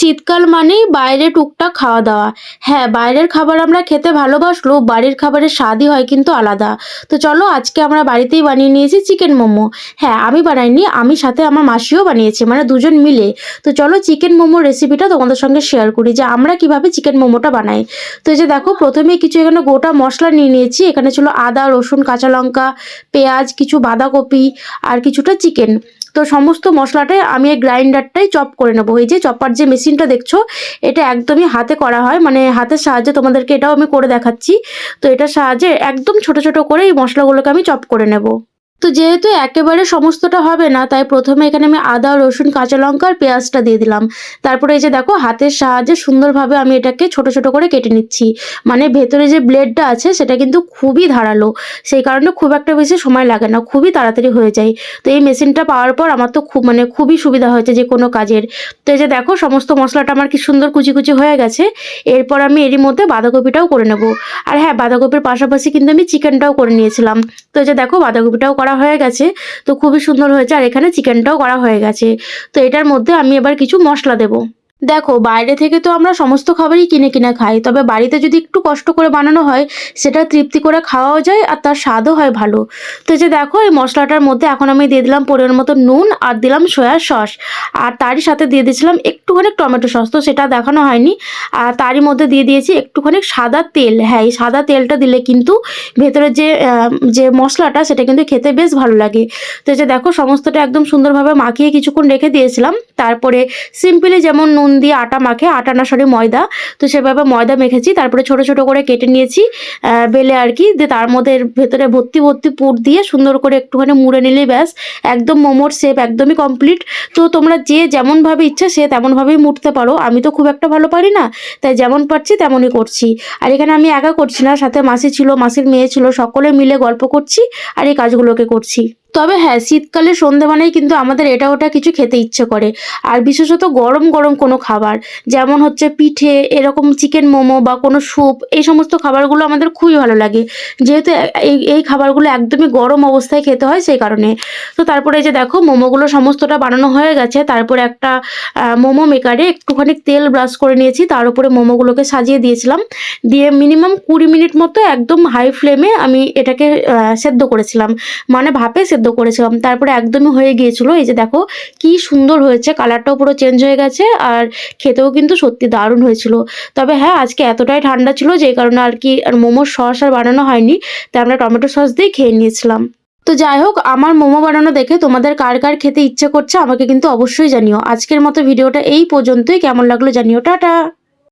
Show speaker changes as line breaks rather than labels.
শীতকাল মানেই বাইরে টুকটাক খাওয়া দাওয়া। হ্যাঁ বাইরের খাবার আমরা খেতে ভালোবাসলেও বাড়ির খাবারের স্বাদই হয় কিন্তু আলাদা। তো চলো আজকে আমরা বাড়িতেই বানিয়ে নিয়েছি চিকেন মোমো। হ্যাঁ আমি বানাইনি, আমি সাথে আমার মাসিও বানিয়েছে মানে দুজন মিলে। তো চলো চিকেন মোমোর রেসিপিটা তোমাদের সঙ্গে শেয়ার করি যে আমরা কীভাবে চিকেন মোমোটা বানাই। তো এই যে দেখো প্রথমে কিছু এখানে গোটা মশলা নিয়ে নিয়েছি। এখানে ছিল আদা, রসুন, কাঁচা লঙ্কা, পেঁয়াজ, কিছু বাঁধাকপি আর কিছুটা চিকেন। তো সমস্ত মশলাটাই আমি এই গ্রাইন্ডারটাই চপ করে নেব। এই যে চপার যে মেশিনটা দেখছ, এটা একদমই হাতে করা হয়। মানে হাতের সাহায্যে তোমাদেরকে এটাও আমি করে দেখাচ্ছি। তো এটার সাহায্যে একদম ছোট ছোট করে এই মশলাগুলোকে আমি চপ করে নেব। তো যেহেতু একেবারে সমস্তটা হবে না, তাই প্রথমে এখানে আমি আদা, রসুন, কাঁচা লঙ্কা আর পেঁয়াজটা দিয়ে দিলাম। তারপরে এই যে দেখো, হাতের সাহায্যে সুন্দরভাবে আমি এটাকে ছোট ছোট করে কেটে নিচ্ছি। মানে ভেতরে যে ব্লেডটা আছে, সেটা কিন্তু খুবই ধারালো। সেই কারণে খুব একটা বেশি সময় লাগে না, খুবই তাড়াতাড়ি হয়ে যায়। তো এই মেশিনটা পাওয়ার পর আমার তো খুব মানে খুবই সুবিধা হয়েছে যে কোনো কাজের। তো এই যে দেখো, সমস্ত মশলাটা আমার কি সুন্দর কুচি কুচি হয়ে গেছে। এরপর আমি এরই মধ্যে বাঁধাকপিটাও করে নেব। আর হ্যাঁ বাঁধাকপির পাশাপাশি কিন্তু আমি চিকেনটাও করে নিয়েছিলাম। তো এই যে দেখো, বাঁধাকপিটাও করা হয়ে গেছে। তো খুবই সুন্দর হয়েছে। আর এখানে চিকেনটাও করা হয়ে গেছে। তো এটার মধ্যে আমি এবার কিছু মশলা দেবো। দেখো, বাইরে থেকে তো আমরা সমস্ত খাবারই কিনে কিনে খাই, তবে বাড়িতে যদি একটু কষ্ট করে বানানো হয়, সেটা তৃপ্তি করে খাওয়াও যায় আর তার স্বাদও হয় ভালো। তো যে দেখো, এই মশলাটার মধ্যে এখন আমি দিয়ে দিলাম পরিমাণ মতো নুন আর দিলাম সয়া সস। আর তারই সাথে দিয়ে দিয়েছিলাম একটুখানি টমেটো সস, তো সেটা দেখানো হয়নি। আর তারই মধ্যে দিয়ে দিয়েছি একটুখানি সাদা তেল। হ্যাঁ এই সাদা তেলটা দিলে কিন্তু ভেতরে যে যে মশলাটা, সেটা কিন্তু খেতে বেশ ভালো লাগে। তো যে দেখো, সমস্তটা একদম সুন্দরভাবে মাখিয়ে কিছুক্ষণ রেখে দিয়েছিলাম। তারপরে সিম্পলি যেমন নুন দিয়ে আটা মাখে, আটা না, সরি, ময়দা। তো সেভাবে ময়দা মেখেছি, তারপরে ছোট ছোট করে কেটে নিয়েছি বেলে আর কি। দিয়ে তার মধ্যে ভেতরে ভর্তি ভর্তি পুর দিয়ে সুন্দর করে একটুখানি মুড়ে নিলেই ব্যাস, একদম মোমোর শেপ একদমই কমপ্লিট তো তোমরা যে যেমনভাবে ইচ্ছা সে তেমনভাবেই মুড়তে পারো। আমি তো খুব একটা ভালো পারি না, তাই যেমন পারছি তেমনই করছি। আর এখানে আমি একা করছি না, সাথে মাসি ছিল, মাসির মেয়ে ছিল, সকলে মিলে গল্প করছি আর এই কাজগুলোকে করছি। তবে হ্যাঁ শীতকালে সন্ধে মানেই কিন্তু আমাদের এটা ওটা কিছু খেতে ইচ্ছে করে। আর বিশেষত গরম গরম কোনো খাবার, যেমন হচ্ছে পিঠে, এরকম চিকেন মোমো বা কোনো স্যুপ এই সমস্ত খাবারগুলো আমাদের খুবই ভালো লাগে। যেহেতু এই এই খাবারগুলো একদমই গরম অবস্থায় খেতে হয় সেই কারণে। তো তারপরে এই যে দেখো, মোমোগুলো সমস্তটা বানানো হয়ে গেছে। তারপরে একটা মোমো মেকারে একটুখানি তেল ব্রাশ করে নিয়েছি। তার উপরে মোমোগুলোকে সাজিয়ে দিয়েছিলাম। দিয়ে মিনিমাম কুড়ি মিনিট মতো একদম হাই ফ্লেমে আমি এটাকে সেদ্ধ করেছিলাম। মানে ভাপে সেদ্ধ করেছিলাম। তারপরে একদমই হয়ে গিয়েছিল। এই যে দেখো কি সুন্দর হয়েছে কালারটাও পুরো চেঞ্জ হয়ে গেছে আর খেতেও কিন্তু সত্যি দারুণ হয়েছিল। তবে হ্যাঁ আজকে এতটাই ঠান্ডা ছিল যে কারণে আর কি আর মোমোর সস আর বানানো হয়নি, তাই আমরা টমেটো সস দিয়ে খেয়ে নিয়েছিলাম। তো যাই হোক, আমার মোমো বানানো দেখে তোমাদের কার কার খেতে ইচ্ছে করছে আমাকে কিন্তু অবশ্যই জানিও। আজকের মতো ভিডিওটা এই পর্যন্তই। কেমন লাগল জানিও। টাটা!